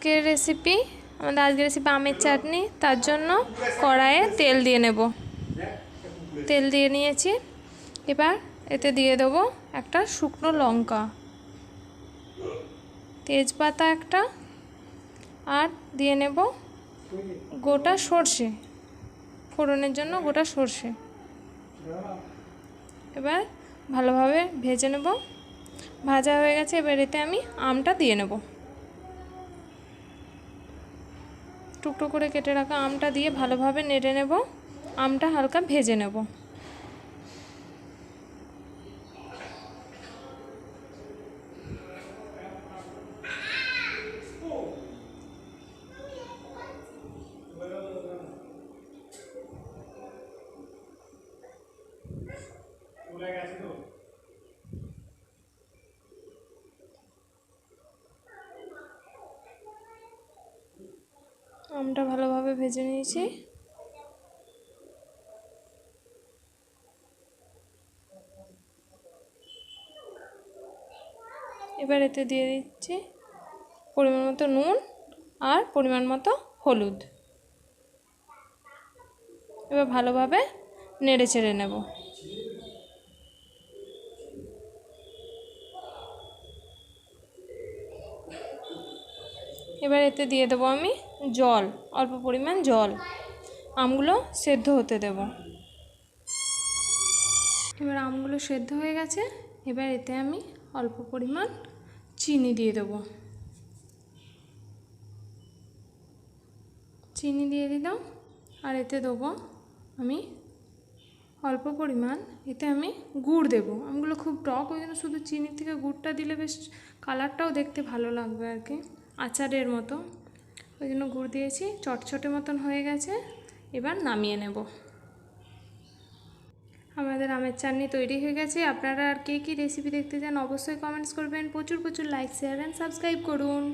আজকের রেসিপি আমাদের আজকের রেসিপি আমের চাটনি, তার জন্য কড়াইয়ে তেল দিয়ে নেব। তেল দিয়ে নিয়েছি। এবার এতে দিয়ে দেবো একটা শুকনো লঙ্কা। তেজপাতা একটা। আর দিয়ে নেব গোটা সর্ষে। ফোড়নের জন্য গোটা সর্ষে। এবার ভালোভাবে ভেজে নেব। ভাজা হয়ে গেছে, এবার এতে আমি আমটা দিয়ে নেব। টুকটো করে কেটে রাখা আমটা দিয়ে ভালোভাবে নেড়ে নেব। আমটা হালকা ভেজে নেব। আমটা ভালোভাবে ভেজে নিয়েছি। এবার এতে দিয়ে দিচ্ছি পরিমাণ মতো নুন আর পরিমাণ মতো হলুদ। এবার ভালোভাবে নেড়ে চেড়ে নেব। এবার এতে দিয়ে দেবো আমি জল, অল্প পরিমাণ জল। আমগুলো সেদ্ধ হতে দেব। এবার আমগুলো সেদ্ধ হয়ে গেছে, এবার এতে আমি অল্প পরিমাণ চিনি দিয়ে দেবো। চিনি দিয়ে দিলাম, আর এতে দেবো আমি অল্প পরিমাণ, এতে আমি গুড় দেবো। আমগুলো খুব টক, ওই জন্য শুধু চিনির থেকে গুড়টা দিলে বেশ কালারটাও দেখতে ভালো লাগবে আর কি। আচারের মতো। ওই জন্য গুড় দিয়েছি, চটচটে মতন হয়ে গেছে। এবার নামিয়ে নেব। আমাদের আমের চাটনি তৈরি হয়ে গেছে। আপনারা আর কে কী রেসিপি দেখতে চান অবশ্যই কমেন্টস করবেন। প্রচুর প্রচুর লাইক শেয়ার অ্যান্ড সাবস্ক্রাইব করুন।